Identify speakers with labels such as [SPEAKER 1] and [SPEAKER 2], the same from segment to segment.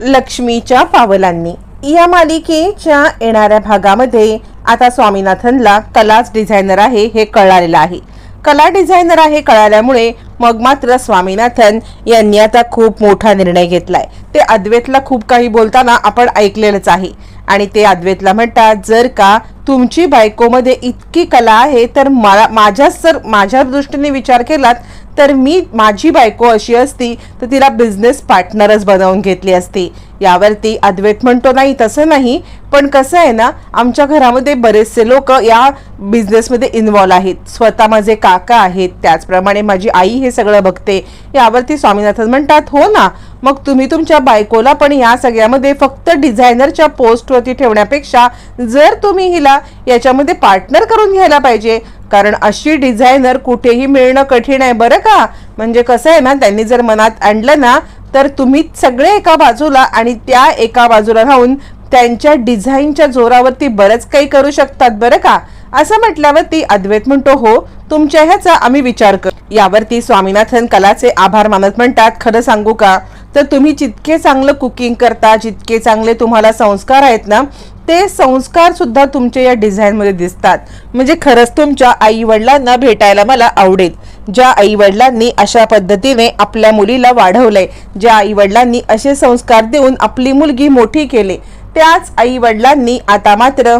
[SPEAKER 1] लक्ष्मीच्या पावलांनी. या मालिकेच्या येणाऱ्या भागामध्ये आता स्वामीनाथनला कलाच डिझायनर आहे हे कळालेलं आहे. कला डिझायनर आहे कळाल्यामुळे मग मात्र स्वामीनाथन यांनी आता खूप मोठा निर्णय घेतलाय. ते अद्वैतला खूप काही बोलताना आपण ऐकलेलंच आहे. आणि ते अद्वैतला म्हणतात जर का तुमची बायकोमध्ये इतकी कला आहे तर मला माझ्या सर माझ्या दृष्टीने विचार केलात तर मी माझी बायको अशी असती तर तिला बिझनेस पार्टनरच बनवून घेतली असती. यावरती अद्वैत म्हणतो नाही तसं नाही पण कसं आहे ना आमच्या घरामध्ये बरेचसे लोक या बिझनेसमध्ये इन्व्हॉल्व आहेत. स्वतः माझे काका आहेत त्याचप्रमाणे माझी आई हे सगळं बघते. यावरती स्वामीनाथन म्हणतात हो ना मग तुम्ही तुमच्या बायकोला पण या सगळ्यामध्ये फक्त डिझायनरच्या पोस्टवरती ठेवण्यापेक्षा जर तुम्ही हिला याच्यामध्ये पार्टनर करून घ्यायला पाहिजे कारण अशी डिझायनर कुठेही मिळणं कठीण आहे बरं का? म्हणजे कसं आहे ना त्यांनी जर मनात आणलं ना तर तुम्ही सगळे एका बाजूला आणि त्या एका बाजूला राहून त्यांच्या डिझाईनच्या जोरावरती बरंच काही करू शकतात बरं का? असं म्हटल्यावरती अद्वैत म्हणतो हो तुमच्या ह्याचा आम्ही विचार कर यावरती स्वामीनाथन कलाचे आभार मानत म्हणतात. खरं सांगू का? तर तुम्ही जितके चांगलं कुकिंग करता जितके चांगले तुम्हाला संस्कार आहेत ना ते संस्कार सुद्धा तुमच्या या डिझाईनमध्ये दिसतात. म्हणजे खरंच तुमच्या आई वडिलांना भेटायला मला आवडेल. ज्या आई वडिलांनी अशा पद्धतीने आपल्या मुलीला वाढवलंय ज्या आई वडिलांनी असे संस्कार देऊन आपली मुलगी मोठी केली त्याच आई वडिलांनी आता मात्र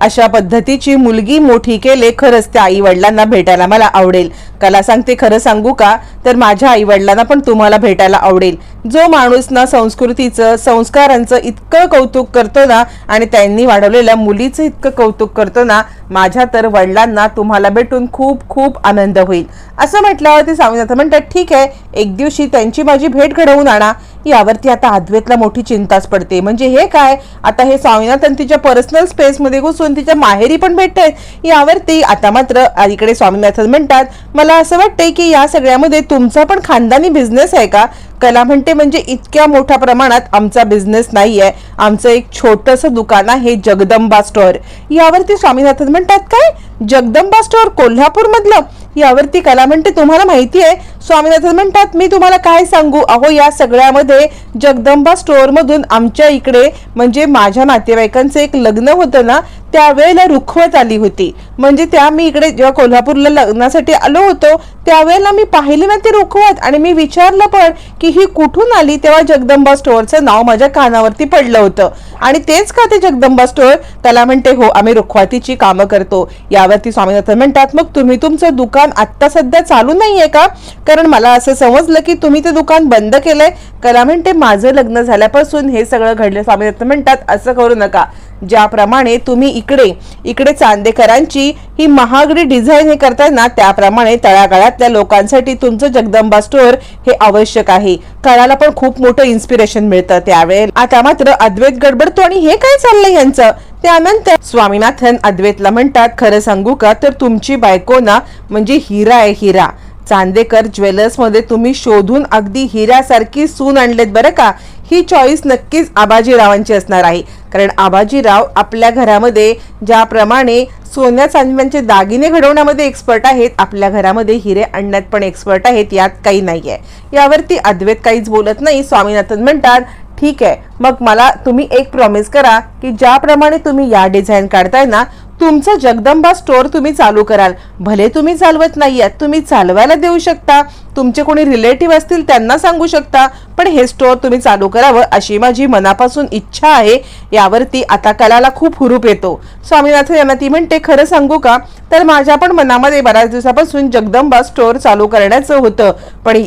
[SPEAKER 1] अशा पद्धतीची मुलगी मोठी केले खरंच त्या आई वडिलांना भेटायला मला आवडेल. कला सांगते खरं सांगू का? तर माझ्या आई वडिलांना पण तुम्हाला भेटायला आवडेल. जो माणूस ना संस्कृतीचं संस्कारांचं इतकं कौतुक करतो ना आणि त्यांनी वाढवलेल्या मुलीचं इतकं कौतुक करतो ना माझ्या तर वडिलांना तुम्हाला भेटून खूप खूप आनंद होईल. असं म्हटल्यावर ते सांगून जातं म्हणतात ठीक आहे एक दिवशी त्यांची माझी भेट घडवून आणा. यावरती आता अद्वैतला मोठी चिंताच पडते. म्हणजे हे काय? आता हे स्वामीनाथन तिच्या पर्सनल स्पेसमध्ये घुसून तिच्या माहेरी पण भेटतायत यावरती आता मात्र अलीकडे स्वामीनाथन म्हणतात मला असं वाटतंय की या सगळ्यामध्ये तुमचा पण खानदानी बिझनेस आहे का? कला म्हणते म्हणजे इतक्या मोठ्या प्रमाणात आमचा बिझनेस नाहीये. आमचं एक छोटंसं दुकान आहे जगदंबा स्टोअर यावरती स्वामीनाथन म्हणतात काय? जगदंबा स्टोअर कोल्हापूर मधलं यावरती कला म्हणते तुम्हाला माहिती आहे स्वामीनाथन म्हणतात मी तुम्हाला काय सांगू? अहो या सगळ्यामध्ये जगदंबा स्टोअर मधून आमच्या इकडे म्हणजे माझ्या नातेवाईकांचं एक लग्न होतं ना त्यावेळेला रुखवत आली होती. म्हणजे त्या मी इकडे जेव्हा कोल्हापूरला लग्नासाठी आलो होतो त्यावेळेला मी पाहिली ना ती रुखवत. आणि मी विचारलं पण की ही कुठून आली? तेव्हा जगदंबा स्टोअरचं नाव माझ्या कानावरती पडलं होतं. आणि तेच का ते जगदंबा स्टोअर? त्याला म्हणते हो आम्ही रुखवातीची कामं करतो. यावरती स्वामीनाथन म्हणतात मग तुम्ही तुमचं दुकान आत्ता सध्या चालू नाहीये का? कारण मला असं समजलं की तुम्ही ते दुकान बंद केलंय. कला म्हणते माझं लग्न झाल्यापासून हे सगळं घडलं. स्वामीनाथन म्हणतात असं करू नका. ज्याप्रमाणे तुम्ही इकडे इकडे चांदेकरांची ही महागडी डिझाईन हे करताना त्याप्रमाणे तळागाळातल्या लोकांसाठी तुमचं जगदंबा स्टोअर हे आवश्यक आहे. काळाला पण खूप मोठं इन्स्पिरेशन मिळतं त्यावेळेला. आता मात्र अद्वैत गडबडतो आणि हे काय चाललंय यांचं? त्यानंतर स्वामीनाथन अद्वैतला म्हणतात खरं सांगू का? तर तुमची बायको ना म्हणजे हिरा आहे हिरा. चांदेकर ज्वेलर्समध्ये तुम्ही शोधून अगदी हिऱ्यासारखी सून आणलेत बरं का? ही चॉईस नक्कीच आबाजीरावांची असणार आहे. कारण आबाजीराव आपल्या घरामध्ये ज्याप्रमाणे सोन्या चांदण्यांचे दागिने घडवण्यामध्ये एक्सपर्ट आहेत आपल्या घरामध्ये हिरे आणण्यात पण एक्सपर्ट आहेत यात काही नाही आहे यावरती अद्वैत काहीच बोलत नाही. स्वामीनाथन म्हणतात ठीक आहे. मग मला तुम्ही एक प्रॉमिस करा की ज्याप्रमाणे तुम्ही या डिझाईन काढताय ना तुमचं जगदंबा स्टोअर तुम्ही चालू कराल. भले तुम्ही चालवत नाही आहात तुम्ही चालवायला देऊ शकता. तुमचे कोणी रिलेटिव्ह असतील त्यांना सांगू शकता. पण हे स्टोअर तुम्ही चालू करावं अशी माझी मनापासून इच्छा आहे. यावरती आता कलाला खूप हुरूप येतो. स्वामीनाथन यांना ती म्हणते खरं सांगू का? तर माझ्या पण मनामध्ये बऱ्याच दिवसापासून जगदंबा स्टोअर चालू करण्याचं होतं. पण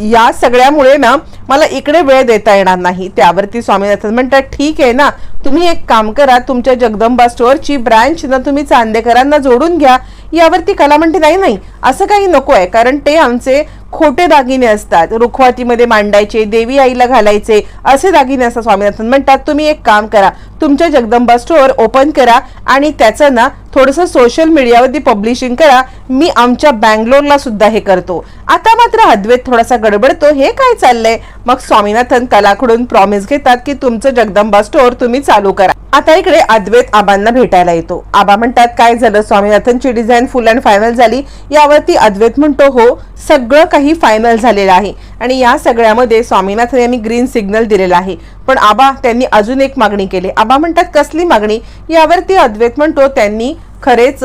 [SPEAKER 1] या सगळ्यामुळे ना मला इकडे वेळ देता येणार नाही. त्यावरती स्वामीनाथन म्हणतात ठीक आहे ना तुम्ही एक काम करा तुमच्या जगदंबा स्टोअरची ब्रँच ना तुम्ही चांदेकरांना जोडून घ्या. यावरती कला म्हणते नाही नाही असं काही नको आहे कारण ते आमचे खोटे दागिने असतात. रुखवातीमध्ये मांडायचे देवी आईला घालायचे असे दागिने असतात स्वामीनाथन म्हणतात. तुम्ही एक काम करा तुमच्या जगदंबा स्टोअर ओपन करा आणि त्याचं ना थोडंसं सोशल मीडियावरती पब्लिशिंग करा. मी आमच्या बँगलोरला सुद्धा हे करतो. आता मात्र अद्वैत थोडासा गडबडतो. हे काय चाललंय? मग स्वामीनाथन कलाकडून प्रॉमिस घेतात की तुमचं जगदंबा स्टोअर तुम्ही चालू करा. आता इकडे अद्वैत आबांना भेटायला येतो. आबा म्हणतात काय झालं? स्वामीनाथनची डिझाईन फुल अँड फायनल झाली. यावरती अद्वैत म्हणतो हो सगळं काही फायनल झालेलं आहे. आणि या सगळ्यामध्ये स्वामीनाथन यांनी ग्रीन सिग्नल दिलेला आहे. पण आबा त्यांनी अजून एक मागणी केली. आबा म्हणतात कसली मागणी? यावरती अद्वैत म्हणतो त्यांनी खरेच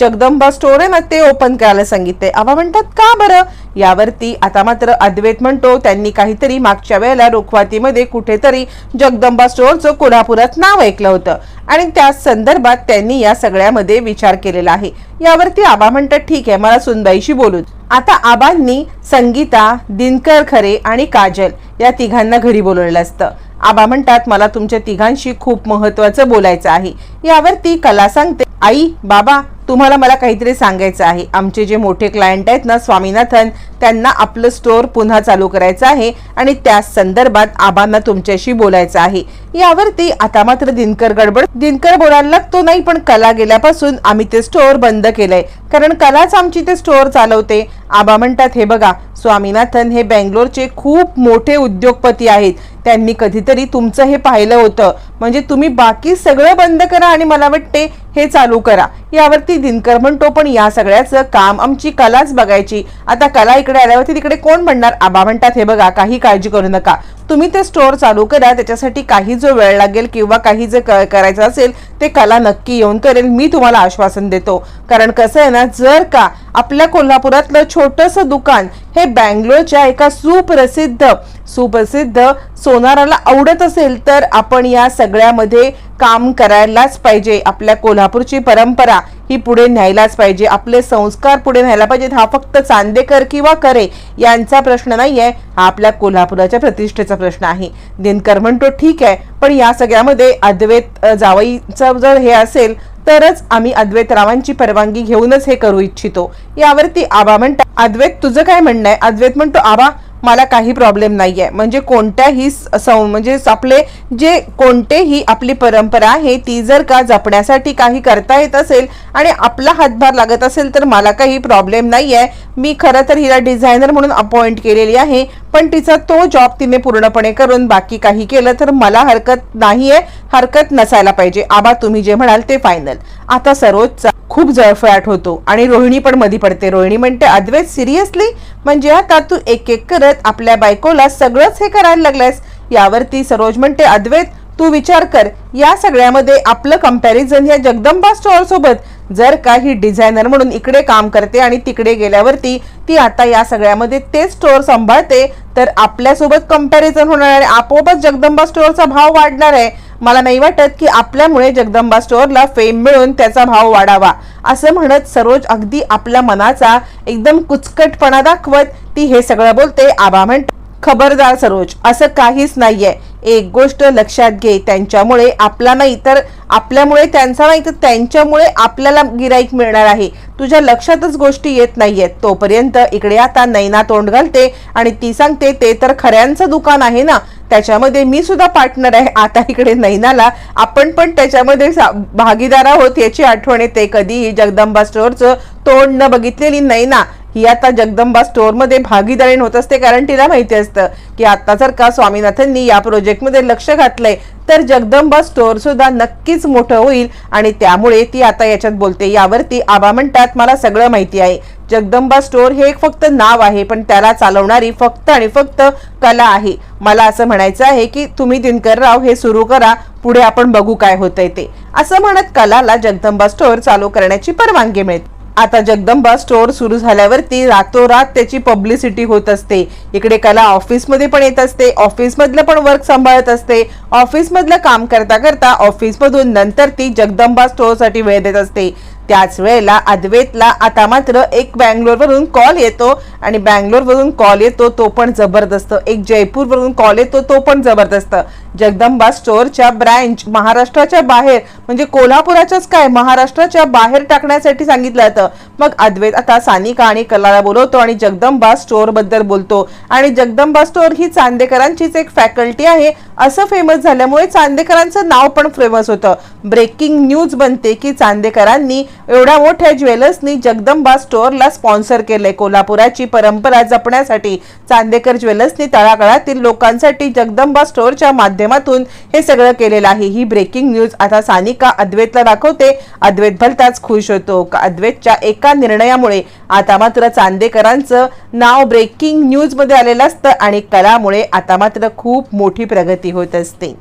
[SPEAKER 1] जगदंबा स्टोर आहे ना ते ओपन करायला सांगितले आबा म्हणतात का बरं? यावरती आता मात्र अद्वैत म्हणतो त्यांनी काहीतरी मागच्या वेळेला रोखवातीमध्ये कुठेतरी जगदंबा स्टोअरचं कोल्हापुरात नाव ऐकलं होतं. आणि त्या संदर्भात त्यांनी या सगळ्यामध्ये विचार केलेला आहे. यावरती आबा म्हणतात ठीक आहे मला सुनबाईशी बोलू आता आबांनी संगीता दिनकर खरे आणि काजल या तिघांना घरी बोलवलेलं असतं. आबा म्हणतात मला तुमच्या तिघांशी खूप महत्वाचं बोलायचं आहे. यावरती कला सांगते आई बाबा तुम्हाला मला काहीतरी सांगायचं आहे. आमचे जे मोठे क्लायंट आहेत ना स्वामीनाथन त्यांना आपलं स्टोअर पुन्हा चालू करायचं आहे आणि त्या संदर्भात आबांना तुमच्याशी बोलायचं आहे. यावरती आता मात्र दिनकर गडबड. दिनकर बोलायला लागतो नाही पण कला गेल्यापासून आम्ही ते स्टोअर बंद केलंय. कारण कलाच आमची ते स्टोअर चालवते. आबा म्हणतात हे बघा स्वामीनाथन हे बेंगलोरचे खूप मोठे उद्योगपती आहेत. त्यांनी कधीतरी तुमचं हे पाहिलं होतं. म्हणजे तुम्ही बाकी सगळं बंद करा आणि मला वाटते हे चालू करा. यावरती दिनकर म्हणतो पण या सगळ्याचं काम आमची कलाच बघायची. आता कला इकडे आल्यावरती तिकडे कोण म्हणणार? आबा म्हणतात हे बघा काही काळजी करू नका. तुम्ही ते स्टोअर चालू करा त्याच्यासाठी काही जो वेळ लागेल किंवा काही जे करायचं असेल ते कला नक्की येऊन करेल. मी तुम्हाला आश्वासन देतो. कारण कसं आहे ना जर का आपल्या कोल्हापुरातलं छोटंसं दुकान हे बँगलोरच्या एका सुप्रसिद्ध सुप्रसिद्ध सोनाराला आवडत असेल तर आपण या सगळ्यामध्ये काम करायलाच पाहिजे. आपल्या कोल्हापूरची परंपरा ही पुढे न्यायलाच पाहिजे. आपले संस्कार पुढे न्यायला पाहिजेत. हा फक्त चांदेकर किंवा करे यांचा प्रश्न नाहीये. हा आपल्या कोल्हापुराच्या प्रतिष्ठेचा प्रश्न आहे. दिनकर म्हणतो ठीक आहे पण या सगळ्यामध्ये अद्वैत जावईचं जर हे असेल तरच आम्ही अद्वैत रावांची परवानगी घेऊनच हे करू इच्छितो. यावरती आबा म्हणतात अद्वैत तुझं काय म्हणणं आहे? अद्वैत म्हणतो आबा मला काही प्रॉब्लेम नाही आहे म्हणजे कोणत्याही स- सं- म्हणजे आपले जे कोणतेही आपली परंपरा आहे ती जर का जपण्यासाठी काही करता येत असेल आणि आपला हातभार लागत असेल तर मला काही प्रॉब्लेम नाही आहे मी खरं तर हिला डिझायनर म्हणून अपॉइंट केलेली आहे पण तिचा तो जॉब तिने पूर्णपणे करून बाकी काही केलं तर मला हरकत नाही आहे हरकत नसायला पाहिजे. आबा तुम्ही जे म्हणाल ते फायनल आता सरोजचा खूप जळफळाट होतो आणि रोहिणी पण मधी पडते. रोहिणी म्हणते अद्वैत सिरियसली म्हणजे आता तू एक एक करत आपल्या बायकोला सगळंच हे करायला लागलंयस. यावरती सरोज म्हणते अद्वैत तू विचार कर. या सगळ्यामध्ये आपलं कंपॅरिझन या जगदंबा स्टोअर सोबत. जर का ही डिझायनर म्हणून इकडे काम करते आणि तिकडे गेल्यावरती ती आता या सगळ्यामध्ये ते स्टोअर सांभाळते तर आपल्यासोबत कंपॅरिझन होणार आहे. आपोआपच जगदंबा स्टोअरचा भाव वाढणार आहे. मला नाही वाटत की आपल्यामुळे जगदंबा स्टोअरला फेम मिळून त्याचा भाव वाढावा. असं म्हणत सरोज अगदी आपल्या मनाचा एकदम कुचकटपणा दाखवत ती हे सगळं बोलते आबा म्हणते खबरदार सरोज असं काहीच नाहीये. एक गोष्ट लक्षात घे त्यांच्यामुळे आपला नाही तर आपल्यामुळे त्यांचा नाही तर त्यांच्यामुळे आपल्याला गिराईक मिळणार आहे. तुझ्या लक्षातच गोष्टी येत नाहीयेत. तोपर्यंत इकडे आता नैना तोंड घालते आणि ती सांगते ते तर खऱ्यांचं दुकान आहे ना. त्याच्यामध्ये मी सुद्धा पार्टनर आहे. आता इकडे नैनाला आपण पण त्याच्यामध्ये सा- भागीदार आहोत याची आठवण येते. कधीही जगदंबा स्टोअरचं तोंड न बघितलेली नैना ही आता जगदंबा स्टोअरमध्ये भागीदारीण होत असते कारण तिला माहिती असतं की आता जर का स्वामीनाथननी या प्रोजेक्टमध्ये लक्ष घातलंय तर जगदंबा स्टोअर सुद्धा नक्कीच मोठं होईल. आणि त्यामुळे ती आता याच्यात बोलते यावरती आबा म्हणतात मला सगळं माहिती आहे. जगदंबा स्टोअर हे एक फक्त नाव आहे पण त्याला चालवणारी फक्त आणि फक्त कला आहे. मला असं म्हणायचं आहे की तुम्ही दिनकरराव हे सुरू करा पुढे आपण बघू काय होतंय ते. असं म्हणत कलाला जगदंबा स्टोअर चालू करण्याची परवानगी मिळते. आता जगदंबा स्टोअर सुरू झाल्यावरती रातोरात त्याची पब्लिसिटी होत असते. इकडे कला ऑफिसमध्ये पण येत असते ऑफिसमधलं पण वर्क सांभाळत असते. ऑफिसमधलं काम करता करता ऑफिसमधून नंतर ती जगदंबा स्टोअरसाठी वेळ देत असते. त्याच वेळेला अद्वैतला आता मात्र एक बँगलोरवरून कॉल येतो आणि बँगलोरवरून कॉल येतो तो पण जबरदस्त. एक जयपूरवरून कॉल येतो तो पण जबरदस्त. जगदंबा स्टोअरच्या ब्रँच महाराष्ट्राच्या बाहेर म्हणजे कोल्हापुराच्याच काय महाराष्ट्राच्या बाहेर टाकण्यासाठी सांगितलं जातं. मग अद्वैत आता सानिका आणि कलाला बोलवतो आणि जगदंबा स्टोअरबद्दल बोलतो. आणि जगदंबा स्टोअर ही चांदेकरांचीच एक फॅकल्टी आहे. असं फेमस झाल्यामुळे चांदेकरांचं नाव पण फेमस होतं. ब्रेकिंग न्यूज बनते की चांदेकरांनी एवढ्या मोठ्या ज्वेलर्सनी जगदंबा स्टोअरला स्पॉन्सर केलंय. कोल्हापुराची परंपरा जपण्यासाठी चांदेकर ज्वेलर्सनी तळागाळातील लोकांसाठी जगदंबा स्टोअरच्या माध्यमातून हे सगळं केलेलं आहे. ही ब्रेकिंग न्यूज आता सानिका अद्वैतला दाखवते. अद्वैत भलताच खुश होतो. का अद्वैतच्या एका निर्णयामुळे. आता मात्र चांदेकरांचं नाव ब्रेकिंग न्यूजमध्ये आलेलं असतं आणि कलामुळे आता मात्र खूप मोठी प्रगती होत असते.